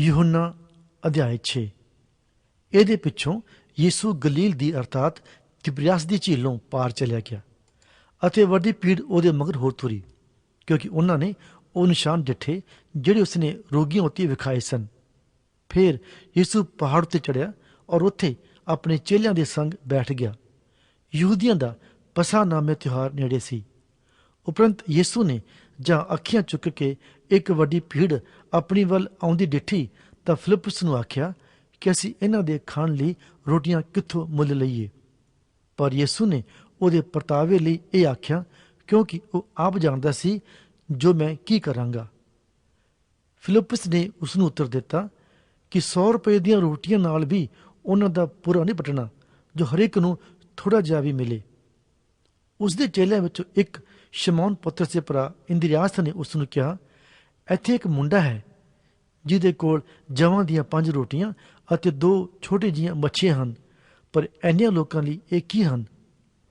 ਯੂਹੰਨਾ ਅਧਿਆਇ 6 ਇਹਦੇ ਪਿੱਛੋਂ ਯੀਸ਼ੂ ਗਲੀਲ ਦੀ ਅਰਥਾਤ ਤਿਬਰਿਆਸ ਦੀ ਝੀਲੋਂ ਪਾਰ ਚਲਿਆ ਗਿਆ ਅਤੇ ਵੱਡੀ ਭੀੜ ਉਹਦੇ ਮਗਰ ਹੋਰ ਤੁਰੀ, ਕਿਉਂਕਿ ਉਹਨਾਂ ਨੇ ਉਹ ਨਿਸ਼ਾਨ ਡਿੱਠੇ ਜਿਹੜੇ ਉਸਨੇ ਰੋਗੀਆਂ ਉੱਤੇ ਵਿਖਾਏ ਸਨ। ਫਿਰ ਯੀਸ਼ੂ ਪਹਾੜ ਤੇ ਚੜਿਆ ਔਰ ਉੱਥੇ ਆਪਣੇ ਚੇਲਿਆਂ ਦੇ ਸੰਗ ਬੈਠ ਗਿਆ। ਯਹੂਦੀਆਂ ਦਾ ਪਸਾ ਨਾਮੇ ਤਿਉਹਾਰ ਨੇੜੇ ਸੀ। ਉਪਰੰਤ ਯੀਸ਼ੂ ਨੇ ਜਾਂ ਅੱਖੀਆਂ ਚੁੱਕ ਕੇ ਇੱਕ ਵੱਡੀ ਭੀੜ ਆਪਣੀ ਵੱਲ ਆਉਂਦੀ ਡਿੱਠੀ ਤਾਂ ਫਿਲਿਪਸ ਨੂੰ ਆਖਿਆ ਕਿ ਅਸੀਂ ਇਹਨਾਂ ਦੇ ਖਾਣ ਲਈ ਰੋਟੀਆਂ ਕਿੱਥੋਂ ਮੁੱਲ ਲਈਏ? ਪਰ ਯਿਸੂ ਨੇ ਉਹਦੇ ਪਰਤਾਵੇ ਲਈ ਇਹ ਆਖਿਆ, ਕਿਉਂਕਿ ਉਹ ਆਪ ਜਾਣਦਾ ਸੀ ਜੋ ਮੈਂ ਕੀ ਕਰਾਂਗਾ? ਫਿਲਿਪਸ ਨੇ ਉਸ ਨੂੰ ਉੱਤਰ ਦਿੱਤਾ ਕਿ 100 ਰੁਪਏ ਦੀਆਂ ਰੋਟੀਆਂ ਨਾਲ ਵੀ ਉਹਨਾਂ ਦਾ ਪੂਰਾ ਨਹੀਂ ਪਟਣਾ, ਜੋ ਹਰੇਕ ਨੂੰ ਥੋੜਾ ਜਿਹਾ ਵੀ ਮਿਲੇ। ਉਸ ਦੇ ਚੇਲਿਆਂ ਵਿੱਚੋਂ ਇੱਕ ਸ਼ਮੌਨ ਪੁੱਤਰ ਦੇ ਭਰਾ ਇੰਦਰੀਆਸ ਨੇ ਉਸ ਨੂੰ ਕਿਹਾ, ਇੱਥੇ ਇੱਕ ਮੁੰਡਾ ਹੈ, ਜਿਹਦੇ ਕੋਲ ਜਵਾਂ ਦੀਆਂ ਪੰਜ ਰੋਟੀਆਂ ਅਤੇ ਦੋ ਛੋਟੀ ਜੀਆਂ ਮੱਛੀਆਂ ਹਨ, ਪਰ ਐਨਿਆਂ ਲੋਕਾਂ ਲਈ ਇਹ ਕੀ ਹਨ?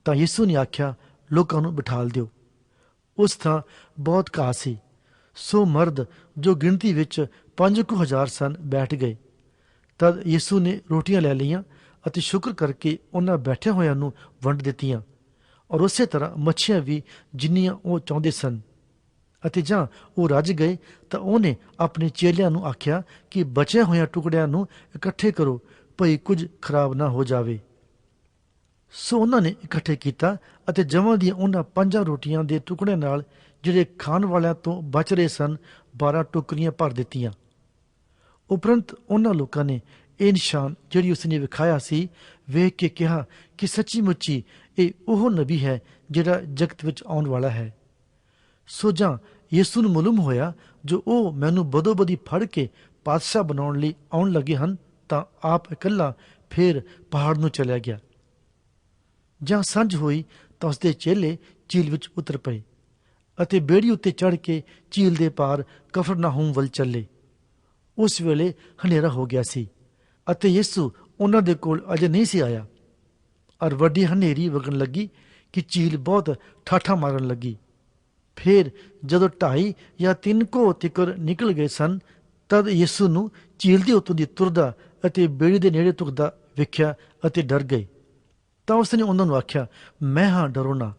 ਤਾਂ ਯਿਸੂ ਨੇ ਆਖਿਆ, ਲੋਕਾਂ ਨੂੰ ਬਿਠਾਲ ਦਿਓ। ਉਸ ਥਾਂ ਬਹੁਤ ਘਾਹ ਸੀ, ਸੋ ਮਰਦ ਜੋ ਗਿਣਤੀ ਵਿੱਚ 5000 ਸਨ ਬੈਠ ਗਏ। ਤਦ ਯਿਸੂ ਨੇ ਰੋਟੀਆਂ ਲੈ ਲਈਆਂ ਅਤੇ ਸ਼ੁਕਰ ਕਰਕੇ ਉਹਨਾਂ ਬੈਠੇ ਹੋਇਆਂ ਨੂੰ ਵੰਡ ਦਿੱਤੀਆਂ। ਔਰ ਉਸੇ ਤਰ੍ਹਾਂ ਮੱਛੀਆਂ ਵੀ ਜਿੰਨੀਆਂ ਉਹ ਚਾਹੁੰਦੇ ਸਨ। ਅਤੇ ਜਾਂ ਉਹ ਰੱਜ ਗਏ ਤਾਂ ਉਹਨੇ ਆਪਣੇ ਚੇਲਿਆਂ ਨੂੰ ਆਖਿਆ ਕਿ ਬਚੇ ਹੋਇਆਂ ਟੁਕੜਿਆਂ ਨੂੰ ਇਕੱਠੇ ਕਰੋ, ਭਈ ਕੁਝ ਖਰਾਬ ਨਾ ਹੋ ਜਾਵੇ। ਸੋ ਉਹਨਾਂ ਨੇ ਇਕੱਠੇ ਕੀਤਾ ਅਤੇ ਜਮਾਂ ਦੀਆਂ ਉਹਨਾਂ ਪੰਜਾਂ ਰੋਟੀਆਂ ਦੇ ਟੁਕੜਿਆਂ ਨਾਲ ਜਿਹੜੇ ਖਾਣ ਵਾਲਿਆਂ ਤੋਂ ਬਚ ਰਹੇ ਸਨ 12 ਟੋਕਰੀਆਂ ਭਰ ਦਿੱਤੀਆਂ। ਉਪਰੰਤ ਉਹਨਾਂ ਲੋਕਾਂ ਨੇ ਇਹ ਨਿਸ਼ਾਨ ਜਿਹੜੀ ਉਸਨੇ ਵਿਖਾਇਆ ਸੀ, ਵੇਖ ਕੇ ਕਿਹਾ ਕਿ ਸੱਚੀ ਮੁੱਚੀ ਇਹ ਉਹ ਨਬੀ ਹੈ ਜਿਹੜਾ ਜਗਤ ਵਿੱਚ ਆਉਣ ਵਾਲਾ ਹੈ। ਸੋ ਜਾਂ ਯਿਸੂ ਨੂੰ ਮਾਲੂਮ ਹੋਇਆ, ਜੋ ਉਹ ਮੈਨੂੰ ਬਦੋਬਦੀ ਫੜ ਕੇ ਪਾਤਸ਼ਾਹ ਬਣਾਉਣ ਲਈ ਆਉਣ ਲੱਗੇ ਹਨ, ਤਾਂ ਆਪ ਇਕੱਲਾ ਫੇਰ ਪਹਾੜ ਨੂੰ ਚਲਿਆ ਗਿਆ। ਜਾਂ ਸੰਝ ਹੋਈ ਤਾਂ ਉਸਦੇ ਚੇਲੇ ਝੀਲ ਵਿੱਚ ਉਤਰ ਪਏ ਅਤੇ ਬੇੜੀ ਉੱਤੇ ਚੜ ਕੇ ਝੀਲ ਦੇ ਪਾਰ ਕਫਰਨਾਹੂਮ ਵੱਲ ਚੱਲੇ। ਉਸ ਵੇਲੇ ਹਨੇਰਾ ਹੋ ਗਿਆ ਸੀ। ਅਤੇ ਯਿਸੂ ਉਹਨਾਂ ਦੇ ਕੋਲ ਅਜੇ ਨਹੀਂ ਸੀ ਆਇਆ। ਔਰ ਵੱਡੀ ਹਨੇਰੀ ਵਗਣ ਲੱਗੀ ਕਿ ਝੀਲ ਬਹੁਤ ਠਾਠਾ ਮਾਰਨ ਲੱਗੀ। ਫਿਰ ਜਦੋਂ ਢਾਈ ਜਾਂ ਤਿੰਨ ਕੋ ਤਿਕਰ ਨਿਕਲ ਗਏ ਸਨ, ਤਦ ਯਿਸੂ ਨੂੰ ਝੀਲ ਦੇ ਉੱਤੋਂ ਦੀ ਤੁਰਦਾ ਅਤੇ ਬੇੜੀ ਦੇ ਨੇੜੇ ਤੁਰਦਾ ਵੇਖਿਆ ਅਤੇ ਡਰ ਗਏ। ਤਾਂ ਉਸਨੇ ਉਹਨਾਂ ਨੂੰ ਆਖਿਆ, ਮੈਂ ਹਾਂ, ਡਰੋ ਨਾ।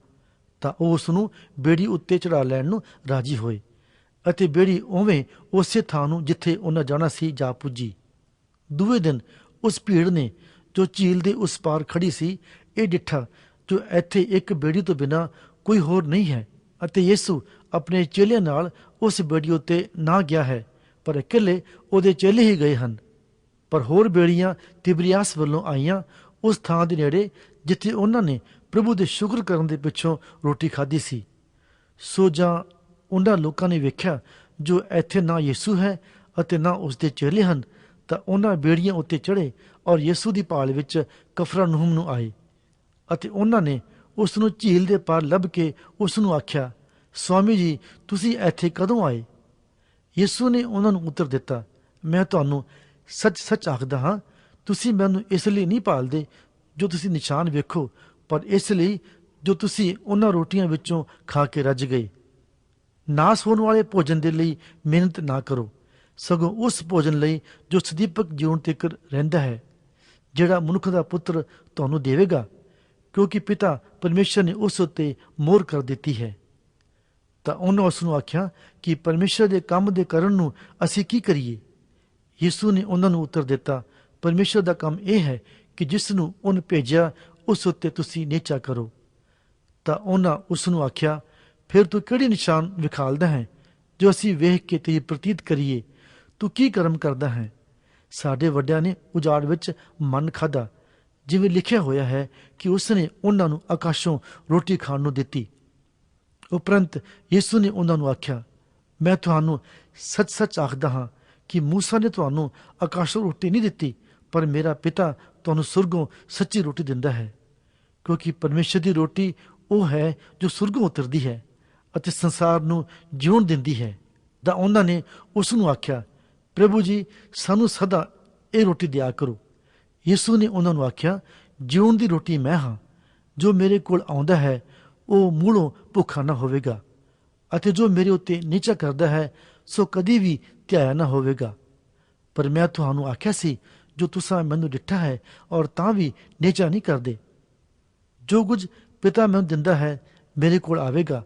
ਤਾਂ ਉਹ ਉਸ ਨੂੰ ਬੇੜੀ ਉੱਤੇ ਚੜਾ ਲੈਣ ਨੂੰ ਰਾਜੀ ਹੋਏ ਅਤੇ ਬੇੜੀ ਉਵੇਂ ਉਸੇ ਥਾਂ ਨੂੰ ਜਿੱਥੇ ਉਹਨਾਂ ਜਾਣਾ ਸੀ ਜਾ ਪੁੱਜੀ। ਦੂਏ ਦਿਨ ਉਸ ਭੀੜ ਨੇ ਜੋ ਝੀਲ ਦੇ ਉਸ ਪਾਰ ਖੜੀ ਸੀ, ਇਹ ਡਿੱਠਾ, ਜੋ ਇੱਥੇ ਇੱਕ ਬੇੜੀ ਤੋਂ ਬਿਨਾ ਕੋਈ ਹੋਰ ਨਹੀਂ ਹੈ ਅਤੇ ਯਿਸੂ ਆਪਣੇ ਚੇਲਿਆਂ ਨਾਲ ਉਸ ਬੇੜੀ ਉੱਤੇ ਨਾ ਗਿਆ ਹੈ, ਪਰ ਇਕੱਲੇ ਉਹਦੇ ਚੇਲੇ ਹੀ ਗਏ ਹਨ। ਪਰ ਹੋਰ ਬੇੜੀਆਂ ਤਿਬਰੀਆਸ ਵੱਲੋਂ ਆਈਆਂ ਉਸ ਥਾਂ ਦੇ ਨੇੜੇ, ਜਿੱਥੇ ਉਹਨਾਂ ਨੇ ਪ੍ਰਭੂ ਦੇ ਸ਼ੁਕਰ ਕਰਨ ਦੇ ਪਿੱਛੋਂ ਰੋਟੀ ਖਾਧੀ ਸੀ। ਸੋ ਜਾਂ ਉਹਨਾਂ ਲੋਕਾਂ ਨੇ ਵੇਖਿਆ ਜੋ ਇੱਥੇ ਨਾ ਯਿਸੂ ਹੈ ਅਤੇ ਨਾ ਉਸ ਦੇ ਚੇਲੇ ਹਨ ਤਾਂ ਉਹਨਾਂ ਬੇੜੀਆਂ ਉੱਤੇ ਚੜ੍ਹੇ ਔਰ ਯਿਸੂ ਦੀ ਭਾਲ ਵਿੱਚ ਕਫਰਨਹੂਮ ਨੂੰ ਆਏ ਅਤੇ ਉਹਨਾਂ ਨੇ ਉਸ ਨੂੰ ਝੀਲ ਦੇ ਪਾਰ ਲੱਭ ਕੇ ਉਸ ਨੂੰ ਆਖਿਆ, ਸਵਾਮੀ ਜੀ, ਤੁਸੀਂ ਇੱਥੇ ਕਦੋਂ ਆਏ? ਯਿਸੂ ਨੇ ਉਹਨਾਂ ਨੂੰ ਉੱਤਰ ਦਿੱਤਾ, ਮੈਂ ਤੁਹਾਨੂੰ ਸੱਚ-ਸੱਚ ਆਖਦਾ ਹਾਂ, ਤੁਸੀਂ ਮੈਨੂੰ ਇਸ ਲਈ ਨਹੀਂ ਭਾਲਦੇ ਜੋ ਤੁਸੀਂ ਨਿਸ਼ਾਨ ਵੇਖੋ, ਪਰ ਇਸ ਲਈ ਜੋ ਤੁਸੀਂ ਉਹਨਾਂ ਰੋਟੀਆਂ ਵਿੱਚੋਂ ਖਾ ਕੇ ਰੱਜ ਗਏ। ਨਾਸ ਹੋਣ ਵਾਲੇ ਭੋਜਨ ਦੇ ਲਈ ਮਿਹਨਤ ਨਾ ਕਰੋ। ਸਗੋਂ ਉਸ ਭੋਜਨ ਲਈ ਜੋ ਸਦੀਪਕ ਜੀਵਨ ਤੱਕ ਰਹਿੰਦਾ ਹੈ, ਜਿਹੜਾ ਮਨੁੱਖ ਦਾ ਪੁੱਤਰ ਤੁਹਾਨੂੰ ਦੇਵੇਗਾ, ਕਿਉਂਕਿ ਪਿਤਾ ਪਰਮੇਸ਼ਰ ਨੇ ਉਸ ਉੱਤੇ ਮੋਹਰ ਕਰ ਦਿੱਤੀ ਹੈ। ਤਾਂ ਉਹਨੇ ਉਸ ਨੂੰ ਆਖਿਆ ਕਿ ਪਰਮੇਸ਼ਰ ਦੇ ਕੰਮ ਦੇ ਕਰਨ ਨੂੰ ਅਸੀਂ ਕੀ ਕਰੀਏ? ਯਿਸੂ ਨੇ ਉਹਨਾਂ ਨੂੰ ਉੱਤਰ ਦਿੱਤਾ, ਪਰਮੇਸ਼ਰ ਦਾ ਕੰਮ ਇਹ ਹੈ ਕਿ ਜਿਸ ਨੂੰ ਉਹਨ ਭੇਜਿਆ, ਉਸ ਉੱਤੇ ਤੁਸੀਂ ਨੇਚਾ ਕਰੋ। ਤਾਂ ਉਹਨਾਂ ਉਸ ਨੂੰ ਆਖਿਆ, ਫਿਰ ਤੂੰ ਕਿਹੜੇ ਨਿਸ਼ਾਨ ਵਿਖਾਲਦਾ ਹੈ, ਜੋ ਅਸੀਂ ਵੇਖ ਕੇ ਤੇਰੀ ਪ੍ਰਤੀਤ ਕਰੀਏ? ਤੂੰ ਕੀ ਕਰਮ ਕਰਦਾ ਹੈ ਸਾਡੇ ਵੱਡਿਆਂ ਨੇ ਉਜਾੜ ਵਿੱਚ ਮਨ ਖਾਦਾ ਜਿਵੇਂ ਲਿਖਿਆ ਹੋਇਆ ਹੈ ਕਿ ਉਸ ਨੇ ਉਹਨਾਂ ਨੂੰ ਆਕਾਸ਼ੋਂ ਰੋਟੀ ਖਾਣ ਨੂੰ ਦਿੱਤੀ ਉਪਰੰਤ ਯਿਸੂ ਨੇ ਉਹਨਾਂ ਨੂੰ ਆਖਿਆ ਮੈਂ ਤੁਹਾਨੂੰ ਸੱਚ-ਸੱਚ ਆਖਦਾ ਹਾਂ ਕਿ موسی ਨੇ ਤੁਹਾਨੂੰ ਆਕਾਸ਼ੋਂ ਰੋਟੀ ਨਹੀਂ ਦਿੱਤੀ ਪਰ ਮੇਰਾ ਪਿਤਾ ਤੁਹਾਨੂੰ ਸੁਰਗੋਂ ਸੱਚੀ ਰੋਟੀ ਦਿੰਦਾ ਹੈ ਕਿਉਂਕਿ ਪਰਮੇਸ਼ਰ ਦੀ ਰੋਟੀ ਉਹ ਹੈ ਜੋ ਸੁਰਗੋਂ ਉਤਰਦੀ ਹੈ ਅਤੇ ਸੰਸਾਰ ਨੂੰ ਜਿਉਣ ਦਿੰਦੀ ਹੈ ਤਾਂ ਉਹਨਾਂ ਨੇ ਉਸ ਨੂੰ ਆਖਿਆ ਪ੍ਰਭੂ ਜੀ, ਸਾਨੂੰ ਸਦਾ ਇਹ ਰੋਟੀ ਦਿਆ ਕਰੋ। ਯਿਸੂ ਨੇ ਉਹਨਾਂ ਨੂੰ ਆਖਿਆ, ਜਿਉਣ ਦੀ ਰੋਟੀ ਮੈਂ ਹਾਂ। ਜੋ ਮੇਰੇ ਕੋਲ ਆਉਂਦਾ ਹੈ, ਉਹ ਮੂਲੋਂ ਭੁੱਖਾ ਨਾ ਹੋਵੇਗਾ। ਅਤੇ ਜੋ ਮੇਰੇ ਉੱਤੇ ਨੀਚਾ ਕਰਦਾ ਹੈ, ਸੋ ਕਦੀ ਵੀ ਧਿਆਇਆ ਨਾ ਹੋਵੇਗਾ। ਪਰ ਮੈਂ ਤੁਹਾਨੂੰ ਆਖਿਆ ਸੀ, ਜੋ ਤੁਸੀਂ ਮੈਨੂੰ ਦਿੱਤਾ ਹੈ, ਔਰ ਤਾਂ ਵੀ ਨੀਚਾ ਨਹੀਂ ਕਰਦੇ। ਜੋ ਕੁਝ ਪਿਤਾ ਮੈਨੂੰ ਦਿੰਦਾ ਹੈ, ਮੇਰੇ ਕੋਲ ਆਵੇਗਾ।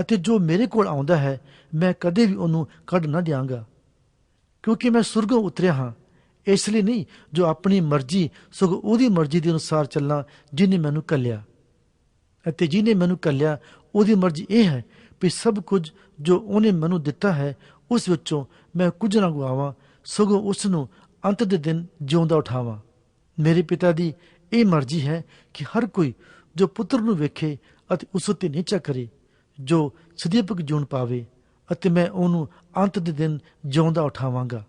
ਅਤੇ ਜੋ ਮੇਰੇ ਕੋਲ ਆਉਂਦਾ ਹੈ, ਮੈਂ ਕਦੇ ਵੀ ਉਹਨੂੰ ਕੱਢ ਨਾ ਦਿਆਂਗਾ। ਕਿਉਂਕਿ ਮੈਂ ਸੁਰਗੋਂ ਉਤਰਿਆ ਹਾਂ। ਇਸ ਲਈ ਨਹੀਂ, ਜੋ ਆਪਣੀ ਮਰਜ਼ੀ, ਸਗੋਂ ਉਹਦੀ ਮਰਜ਼ੀ ਦੇ ਅਨੁਸਾਰ ਚੱਲਾਂ ਜਿਹਨੇ ਮੈਨੂੰ ਕੱਲਿਆ। ਅਤੇ ਜਿਹਨੇ ਮੈਨੂੰ ਕੱਲਿਆ, ਉਹਦੀ ਮਰਜ਼ੀ ਇਹ ਹੈ ਕਿ ਸਭ ਕੁਝ ਜੋ ਉਹਨੇ ਮੈਨੂੰ ਦਿੱਤਾ ਹੈ, ਉਸ ਵਿੱਚੋਂ ਮੈਂ ਕੁਝ ਨਾ ਗਵਾਵਾਂ ਸਗੋਂ ਉਸ ਨੂੰ ਅੰਤ ਦੇ ਦਿਨ ਜਿਉਂਦਾ ਉਠਾਵਾਂ। ਮੇਰੇ ਪਿਤਾ ਦੀ ਇਹ ਮਰਜ਼ੀ ਹੈ ਕਿ ਹਰ ਕੋਈ ਜੋ ਪੁੱਤਰ ਨੂੰ ਵੇਖੇ ਅਤੇ ਉਸ ਉੱਤੇ ਨੀਚਾ ਕਰੇ, ਜੋ ਸਦੀਪਕ ਜੂਨ ਪਾਵੇ। ਅਤੇ ਮੈਂ ਉਹਨੂੰ ਅੰਤ ਦੇ ਦਿਨ ਜਿਉਂਦਾ ਉਠਾਵਾਂਗਾ।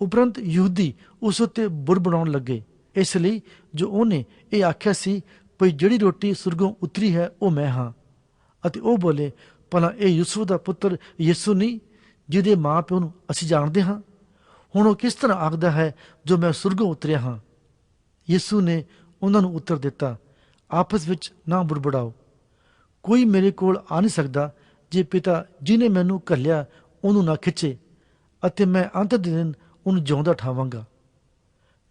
ਉਪਰੰਤ ਯਹੂਦੀ ਉਸ ਉੱਤੇ ਬੁਰ ਬਣਾਉਣ ਲੱਗੇ। ਇਸ ਲਈ ਜੋ ਉਹਨੇ ਇਹ ਆਖਿਆ ਸੀ, ਭਈ ਜਿਹੜੀ ਰੋਟੀ ਸੁਰਗੋਂ ਉਤਰੀ ਹੈ, ਉਹ ਮੈਂ ਹਾਂ। ਅਤੇ ਉਹ ਬੋਲੇ, ਭਲਾ ਇਹ ਯੂਸੁਫ ਦਾ ਪੁੱਤਰ ਯਿਸੂ ਨਹੀਂ, ਜਿਹਦੇ ਮਾਂ ਪਿਓ ਨੂੰ ਅਸੀਂ ਜਾਣਦੇ ਹਾਂ? ਹੁਣ ਉਹ ਕਿਸ ਤਰ੍ਹਾਂ ਆਖਦਾ ਹੈ, ਜੋ ਮੈਂ ਸੁਰਗੋਂ ਉਤਰਿਆ ਹਾਂ? ਯਿਸੂ ਨੇ ਉਹਨਾਂ ਨੂੰ ਉੱਤਰ ਦਿੱਤਾ, ਆਪਸ ਵਿੱਚ ਨਾ ਬੁੜਬੜਾਓ ਕੋਈ ਮੇਰੇ ਕੋਲ ਆ ਨਹੀਂ ਸਕਦਾ ਜੇ ਪਿਤਾ ਜਿਨੇ ਮੈਨੂੰ ਘੱਲਿਆ, ਉਹਨੂੰ ਨਾ ਖਿੱਚੇ ਅਤੇ ਮੈਂ ਅੰਤ ਦੇ ਦਿਨ ਉਹਨੂੰ ਜਿਉਂਦਾ ਠਾਵਾਂਗਾ।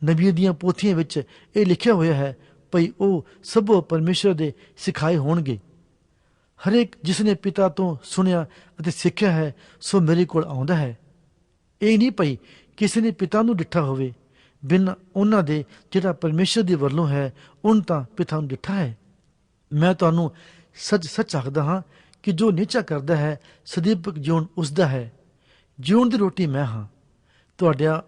ਨਬੀ ਦੀਆਂ ਪੋਥੀਆਂ ਵਿੱਚ ਇਹ ਲਿਖਿਆ ਹੋਇਆ ਹੈ, ਭਈ ਉਹ ਸਭੋ ਪਰਮੇਸ਼ਰ ਦੇ ਸਿਖਾਏ ਹੋਣਗੇ। ਹਰੇਕ ਜਿਸ ਨੇ ਪਿਤਾ ਤੋਂ ਸੁਣਿਆ ਅਤੇ ਸਿੱਖਿਆ ਹੈ, ਸੋ ਮੇਰੇ ਕੋਲ ਆਉਂਦਾ ਹੈ। ਇਹ ਨਹੀਂ ਭਈ ਕਿਸੇ ਨੇ ਪਿਤਾ ਨੂੰ ਡਿੱਠਾ ਹੋਵੇ, ਬਿਨ ਉਹਨਾਂ ਦੇ ਜਿਹੜਾ ਪਰਮੇਸ਼ਰ ਦੀ ਵੱਲੋਂ ਹੈ ਉਨ ਤਾਂ ਪਿਤਾ ਨੂੰ ਡਿੱਠਾ ਹੈ। ਮੈਂ ਤੁਹਾਨੂੰ ਸੱਚ ਸੱਚ ਆਖਦਾ ਹਾਂ ਕਿ ਜੋ ਨੀਚਾ ਕਰਦਾ ਹੈ, ਸਦੀਪਕ ਜੀਵਨ ਉਸ ਦਾ ਹੈ। ਜੀਵਨ ਦੀ ਰੋਟੀ ਮੈਂ ਹਾਂ। ਤੁਹਾਡਿਆਂ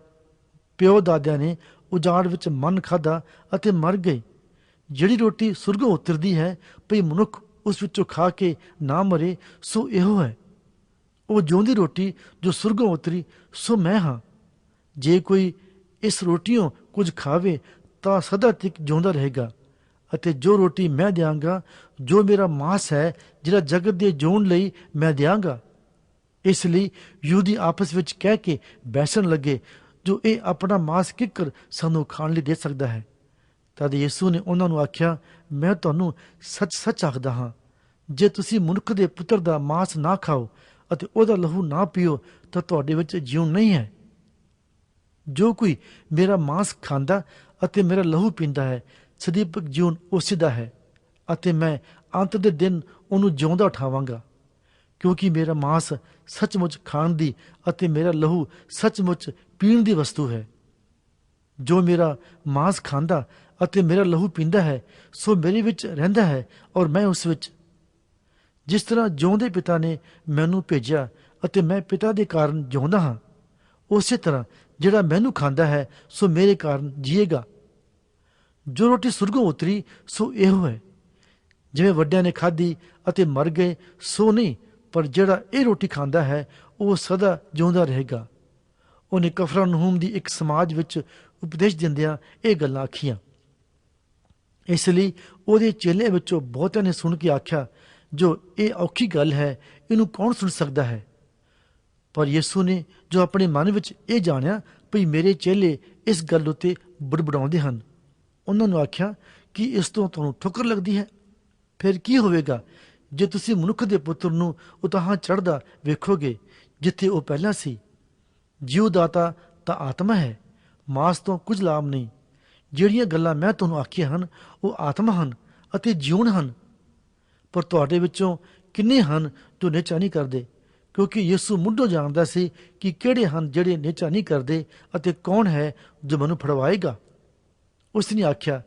ਪਿਓ ਦਾਦਿਆਂ ਨੇ ਉਜਾੜ ਵਿੱਚ ਮਨ ਖਾਦਾ ਅਤੇ ਮਰ ਗਏ। ਜਿਹੜੀ ਰੋਟੀ ਸੁਰਗੋਂ ਉਤਰਦੀ ਹੈ, ਭਈ ਮਨੁੱਖ ਉਸ ਵਿੱਚੋਂ ਖਾ ਕੇ ਨਾ ਮਰੇ, ਸੋ ਇਹੋ ਹੈ। ਉਹ ਜਿਉਂਦੀ ਰੋਟੀ ਜੋ ਸੁਰਗੋਂ ਉਤਰੀ, ਸੋ ਮੈਂ ਹਾਂ। ਜੇ ਕੋਈ ਇਸ ਰੋਟੀਓਂ ਕੁਝ ਖਾਵੇ, ਤਾਂ ਸਦਾ ਤੱਕ ਜਿਉਂਦਾ ਰਹੇਗਾ। ਅਤੇ ਜੋ ਰੋਟੀ ਮੈਂ ਦਿਆਂਗਾ, ਜੋ ਮੇਰਾ ਮਾਸ ਹੈ, ਜਿਹੜਾ ਜਗਤ ਦੇ ਜੀਉਣ ਲਈ ਮੈਂ ਦਿਆਂਗਾ। ਇਸ ਲਈ ਯਹੂਦੀ ਆਪਸ ਵਿੱਚ ਕਹਿ ਕੇ ਬੈਸਣ ਲੱਗੇ, ਜੋ ਇਹ ਆਪਣਾ ਮਾਸ ਕਿੱਕਰ ਸਾਨੂੰ ਖਾਣ ਲਈ ਦੇ ਸਕਦਾ ਹੈ? ਤਦ ਯਿਸੂ ਨੇ ਉਹਨਾਂ ਨੂੰ ਆਖਿਆ, ਮੈਂ ਤੁਹਾਨੂੰ ਸੱਚ ਸੱਚ ਆਖਦਾ ਹਾਂ, ਜੇ ਤੁਸੀਂ ਮਨੁੱਖ ਦੇ ਪੁੱਤਰ ਦਾ ਮਾਸ ਨਾ ਖਾਓ ਅਤੇ ਉਹਦਾ ਲਹੂ ਨਾ ਪੀਓ, ਤਾਂ ਤੁਹਾਡੇ ਵਿੱਚ ਜੀਵਨ ਨਹੀਂ ਹੈ। ਜੋ ਕੋਈ ਮੇਰਾ ਮਾਸ ਖਾਂਦਾ ਅਤੇ ਮੇਰਾ ਲਹੂ ਪੀਂਦਾ ਹੈ ਸਦੀਪਕ ਜੀਵਨ ਉਸੇ ਦਾ ਹੈ ਅਤੇ ਮੈਂ ਅੰਤ ਦੇ ਦਿਨ ਉਹਨੂੰ ਜਿਉਂਦਾ ਉਠਾਵਾਂਗਾ। ਕਿਉਂਕਿ ਮੇਰਾ ਮਾਸ ਸੱਚਮੁੱਚ ਖਾਣ ਦੀ ਅਤੇ ਮੇਰਾ ਲਹੂ ਸੱਚਮੁੱਚ ਪੀਣ ਦੀ ਵਸਤੂ ਹੈ। ਜੋ ਮੇਰਾ ਮਾਸ ਖਾਂਦਾ ਅਤੇ ਮੇਰਾ ਲਹੂ ਪੀਂਦਾ ਹੈ, ਸੋ ਮੇਰੇ ਵਿੱਚ ਰਹਿੰਦਾ ਹੈ ਔਰ ਮੈਂ ਉਸ ਵਿੱਚ। ਜਿਸ ਤਰ੍ਹਾਂ ਜਿਉਂਦੇ ਪਿਤਾ ਨੇ ਮੈਨੂੰ ਭੇਜਿਆ ਅਤੇ ਮੈਂ ਪਿਤਾ ਦੇ ਕਾਰਨ ਜਿਉਂਦਾ ਹਾਂ, ਉਸੇ ਤਰ੍ਹਾਂ ਜਿਹੜਾ ਮੈਨੂੰ ਖਾਂਦਾ ਹੈ, ਸੋ ਮੇਰੇ ਕਾਰਨ ਜੀਏਗਾ। ਜੋ ਰੋਟੀ ਸੁਰਗੋਂ ਉਤਰੀ, ਸੋ ਇਹੋ ਹੈ। ਜਿਵੇਂ ਵੱਡਿਆਂ ਨੇ ਖਾਧੀ ਅਤੇ ਮਰ ਗਏ, ਸੋ ਨਹੀਂ, ਪਰ ਜਿਹੜਾ ਇਹ ਰੋਟੀ ਖਾਂਦਾ ਹੈ, ਉਹ ਸਦਾ ਜਿਉਂਦਾ ਰਹੇਗਾ। ਉਹਨੇ ਕਫਰਨਹੂਮ ਦੀ ਇੱਕ ਸਮਾਜ ਵਿੱਚ ਉਪਦੇਸ਼ ਦਿੰਦਿਆਂ ਇਹ ਗੱਲਾਂ ਆਖੀਆਂ। ਇਸ ਲਈ ਉਹਦੇ ਚੇਲੇ ਵਿੱਚੋਂ ਬਹੁਤਿਆਂ ਨੇ ਸੁਣ ਕੇ ਆਖਿਆ, ਜੋ ਇਹ ਔਖੀ ਗੱਲ ਹੈ, ਇਹਨੂੰ ਕੌਣ ਸੁਣ ਸਕਦਾ ਹੈ? ਪਰ ਯਿਸੂ ਨੇ ਜੋ ਆਪਣੇ ਮਨ ਵਿੱਚ ਇਹ ਜਾਣਿਆ, ਭਈ ਮੇਰੇ ਚੇਲੇ ਇਸ ਗੱਲ ਉਤੇ ਬੜਬੜਾਉਂਦੇ ਹਨ। ਉਹਨਾਂ ਨੂੰ ਆਖਿਆ ਕਿ ਇਸ ਤੋਂ ਤੁਹਾਨੂੰ ਠੋਕਰ ਲੱਗਦੀ ਹੈ। ਫਿਰ ਕੀ ਹੋਵੇਗਾ? ਜੇ ਤੁਸੀਂ ਮਨੁੱਖ ਦੇ ਪੁੱਤਰ ਨੂੰ ਉਤਾਹਾਂ ਚੜਦਾ ਵੇਖੋਗੇ ਜਿੱਥੇ ਉਹ ਪਹਿਲਾਂ ਸੀ। ਜੀਵ ਦਾਤਾ ਤਾਂ ਆਤਮਾ ਹੈ, ਮਾਸ ਤੋਂ ਕੁਝ ਲਾਭ ਨਹੀਂ। ਜਿਹੜੀਆਂ ਗੱਲਾਂ ਮੈਂ ਤੁਹਾਨੂੰ ਆਖੀਆਂ ਹਨ, ਉਹ ਆਤਮਾ ਹਨ ਅਤੇ ਜੀਵਨ ਹਨ। ਪਰ ਤੁਹਾਡੇ ਵਿੱਚੋਂ ਕਿੰਨੇ ਹਨ ਜੋ ਨਿਚਾ ਨਹੀਂ ਕਰਦੇ? ਕਿਉਂਕਿ ਯਿਸੂ ਮੁੱਢੋਂ ਜਾਣਦਾ ਸੀ ਕਿ ਕਿਹੜੇ ਹਨ ਜਿਹੜੇ ਨਿਚਾ ਨਹੀਂ ਕਰਦੇ ਅਤੇ ਕੌਣ ਹੈ ਜੋ ਮੈਨੂੰ ਫੜਵਾਏਗਾ। ਉਸ ਨੇ ਆਖਿਆ,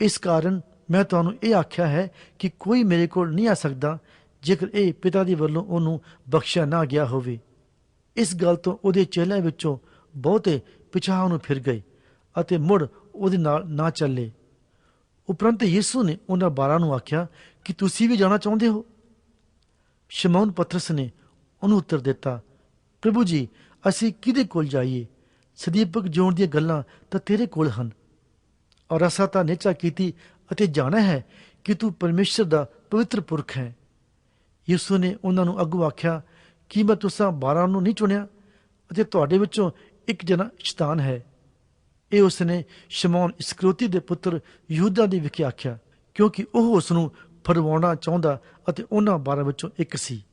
ਇਸ ਕਾਰਨ ਮੈਂ ਤੁਹਾਨੂੰ ਇਹ ਆਖਿਆ ਹੈ ਕਿ ਕੋਈ ਮੇਰੇ ਕੋਲ ਨਹੀਂ ਆ ਸਕਦਾ ਜੇਕਰ ਇਹ ਪਿਤਾ ਦੀ ਵੱਲੋਂ ਉਹਨੂੰ ਬਖਸ਼ਿਆ ਨਾ ਗਿਆ ਹੋਵੇ। ਇਸ ਗੱਲ ਤੋਂ ਉਹਦੇ ਚੇਲਿਆਂ ਵਿੱਚੋਂ ਬਹੁਤੇ ਪਿਛਾਹ ਨੂੰ ਫਿਰ ਗਏ ਅਤੇ ਮੁੜ ਉਹਦੇ ਨਾਲ ਨਾ ਚੱਲੇ। ਉਪਰੰਤ ਯਿਸੂ ਨੇ ਉਹਨਾਂ ਬਾਰਾਂ ਨੂੰ ਆਖਿਆ, ਕਿ ਤੁਸੀਂ ਵੀ ਜਾਣਾ ਚਾਹੁੰਦੇ ਹੋ? ਸ਼ਮੌਨ ਪਤਰਸ ਨੇ ਉਹਨੂੰ ਉੱਤਰ ਦਿੱਤਾ, ਪ੍ਰਭੂ ਜੀ, ਅਸੀਂ ਕਿਹਦੇ ਕੋਲ ਜਾਈਏ? ਸਦੀਪਕ ਜਿਉਣ ਦੀਆਂ ਗੱਲਾਂ ਤਾਂ ਤੇਰੇ ਕੋਲ ਹਨ। ਔਰ ਅਸਾਂ ਤਾਂ ਨਿਚਾ ਕੀਤੀ ਅਤੇ ਜਾਣਾ ਹੈ ਕਿ ਤੂੰ ਪਰਮੇਸ਼ਰ ਦਾ ਪਵਿੱਤਰ ਪੁਰਖ ਹੈ। ਯਿਸੂ ਨੇ ਉਹਨਾਂ ਨੂੰ ਅੱਗੋਂ ਆਖਿਆ, ਕਿ ਮੈਂ ਤੁਸਾਂ 12 ਨੂੰ ਨਹੀਂ ਚੁਣਿਆ ਅਤੇ ਤੁਹਾਡੇ ਵਿੱਚੋਂ ਇੱਕ ਜਣਾ ਸ਼ੈਤਾਨ ਹੈ? ਇਹ ਉਸਨੇ ਸ਼ਮੌਨ ਇਸਕਰੋਤੀ ਦੇ ਪੁੱਤਰ ਯਹੂਦਾ ਦੀ ਵਿਖੇ ਆਖਿਆ, ਕਿਉਂਕਿ ਉਹ ਉਸ ਨੂੰ ਫਰਵਾਉਣਾ ਚਾਹੁੰਦਾ ਅਤੇ ਉਹਨਾਂ 12 ਵਿੱਚੋਂ ਇੱਕ ਸੀ।